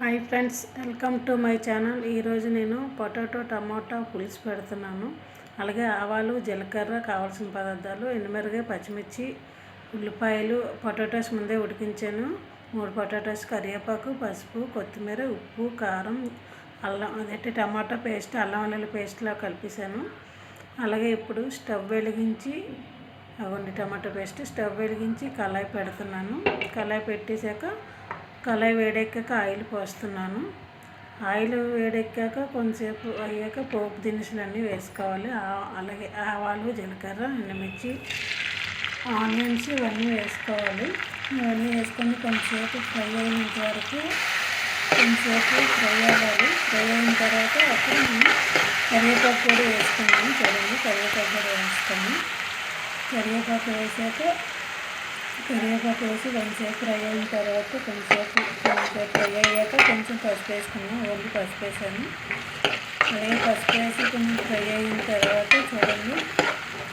Hi friends welcome to my channel. ఈరోజు నేను potato టమాటా పులుసు పెడుతున్నాను. అలాగే ఆవాలు జీలకర్ర కావాల్సిన పదార్థాలు ఎండుమిరగా పచ్చిమిర్చి ఉల్లిపాయలు పొటాటోస్ ముందే ఉడికించాను. మూడు పొటాటోస్ కరివేపాకు పసుపు కొత్తిమీర ఉప్పు కారం అల్లం అదేంటి టమాటా పేస్ట్ అల్లం వెల్లుల్లి పేస్ట్లా కలిపేసాను అలాగే ఇప్పుడు స్టవ్ వెలిగించి అవ్వండి టమాటా పేస్ట్ స్టవ్ వెలిగించి కళాయి పెడుతున్నాను. కళాయి పెట్టేశాక కళాయి వేడెక్కాక ఆయిల్ పోస్తున్నాను. ఆయిల్ వేడెక్కాక కొంచెంసేపు అయ్యాక పోపు దినుసులు అన్నీ వేసుకోవాలి అలాగే ఆవాలు జీలకర్ర ఎండుమిర్చి ఆనియన్స్ ఇవన్నీ వేసుకోవాలి. ఇవన్నీ వేసుకొని కొంచెంసేపు ఫ్రై అయినంత వరకు కొంచెంసేపు ఫ్రై అవ్వాలి. ఫ్రై అయిన తర్వాత అప్పుడు నేను కరివేపాకు కూడా వేసుకున్నాను చూడండి కరివేపాకు కూడా వేస్తాను కరివేపాకు వేసాక కరివేపాకు వేసి కొంచెంసేపు ఫ్రై అయిన తర్వాత కొంచెంసేపు కొంచెంసేపు ఫ్రై అయ్యాక కొంచెం పసుపు వేసుకున్నాం. ఓన్లీ పసుపు వేసాను. అలాగే పసుపు వేసి కొంచెం ఫ్రై అయిన తర్వాత చూడండి.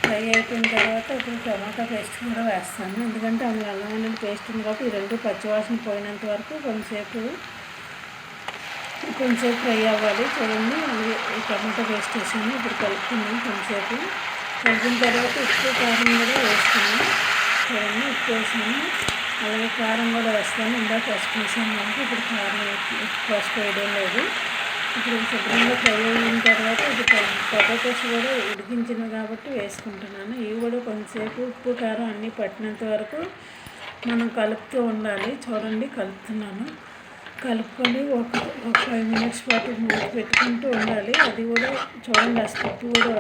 ఫ్రై అయిపోయిన తర్వాత ఇప్పుడు టమాటా పేస్ట్ కూడా వేస్తాను. ఎందుకంటే అందులో అల్లం పేస్ట్ ఉంది కాబట్టి ఈ రెండు పచ్చివాసన పోయినంత వరకు కొంచెంసేపు కొంచెంసేపు ఫ్రై అవ్వాలి. చూడండి. అలాగే ఈ టమాటా పేస్ట్ వేసాను. ఇప్పుడు కలుపుకున్నాం కొంచెంసేపు కలిపిన తర్వాత ఉప్పు కారం కూడా వేసుకున్నాం. వేసాను అలాగే కారం కూడా వేస్తాను. ఇందాక పసుపు వేసాను కనుక ఇప్పుడు కారం పసుపు వేయడం లేదు. ఇప్పుడు శుభ్రంగా ఫ్రై అయిన తర్వాత ఇది పొటాటోస్ కూడా ఉడికించినవి కాబట్టి వేసుకుంటున్నాను. ఇవి కూడా కొంతసేపు ఉప్పు కారం అన్నీ పట్టినంత వరకు మనం కలుపుతూ ఉండాలి. చూడండి కలుపుతున్నాను. కలుపుకొని ఒక ఒక ఫైవ్ మినిట్స్ పాటు మూత పెట్టుకుంటూ ఉండాలి. అది కూడా చూడండి ఆ కూడా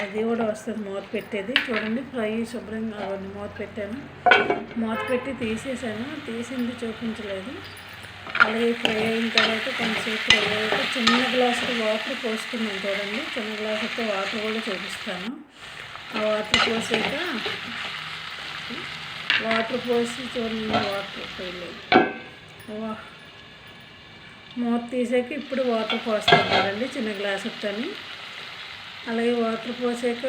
అది కూడా వస్తుంది మూత పెట్టేది. చూడండి ఫ్రై శుభ్రంగా అవన్నీ మూత పెట్టాను. మూత పెట్టి తీసేసాను. తీసింది చూపించలేదు. అలాగే ఫ్రై అయిన తర్వాత కొంచెంసేపు ఫ్రై అయ్యాక చిన్న గ్లాసులో వాటర్ పోసుకున్నాను చూడండి. చిన్న గ్లాసుతో వాటర్ కూడా చూపిస్తాను. ఆ వాటర్ పోసాక వాటర్ పోసి చూడండి వాటర్ పోయలేదు. వా మూత తీసాక ఇప్పుడు వాటర్ పోస్తాను కదండి చిన్న గ్లాస్ వచ్చని అలాగే వాటర్ పోసాక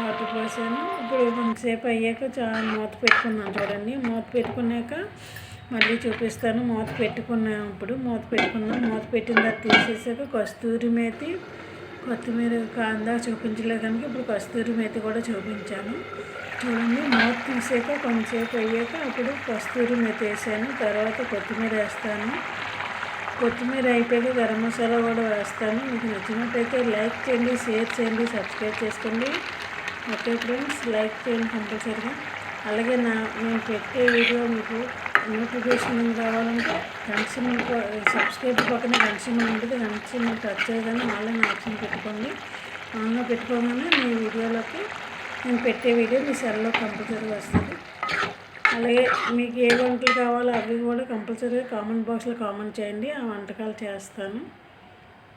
వాటర్ పోసాను. ఇప్పుడు కొంతసేపు అయ్యాక చాలా మూత పెట్టుకున్నాను చూడండి. మూత పెట్టుకున్నాక మళ్ళీ చూపిస్తాను. మూత పెట్టుకున్నాను ఇప్పుడు మూత పెట్టుకున్నాను మూత పెట్టిన తర్వాత తీసేసాక కస్తూరి మేతి కొత్తిమీర కాందా చూపించలేదు కనుక ఇప్పుడు కస్తూరి మేతి కూడా చూపించాను. చూడండి మూత తీసాక కొంచెంసేపు అయ్యాక అప్పుడు కస్తూరి మెత్త వేసాను తర్వాత కొత్తిమీర వేస్తాను. కొత్తిమీర అయిపోయాక గరం మసాలా కూడా వేస్తాను. మీకు నచ్చినట్టయితే లైక్ చేయండి షేర్ చేయండి సబ్స్క్రైబ్ చేసుకోండి. ఓకే ఫ్రెండ్స్ లైక్ చేయండి కంపల్సరీగా. అలాగే నా నేను పెట్టే వీడియో మీకు నోటిఫికేషన్ కావాలంటే కన్సిమ్ సబ్స్క్రైబ్ పక్కన కన్సిమ్ ఉంటుంది. కన్సిమ్ టచ్ చేయగానే ఆన్లైన్ ఆప్షన్ పెట్టుకోండి. ఆన్లో పెట్టుకోగానే మీ వీడియోలోకి నేను పెట్టే వీడియో మీ సెల్లో కంపల్సరీగా వస్తుంది. అలాగే మీకు ఏ వంటలు కావాలో అవి కూడా కంపల్సరీగా కామెంట్ బాక్స్లో కామెంట్ చేయండి. ఆ వంటకాలు చేస్తాను.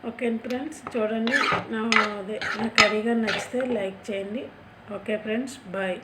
ఓకే ఫ్రెండ్స్ చూడండి. నా అదే నా కర్రీగా నచ్చితే లైక్ చేయండి. Okay friends bye.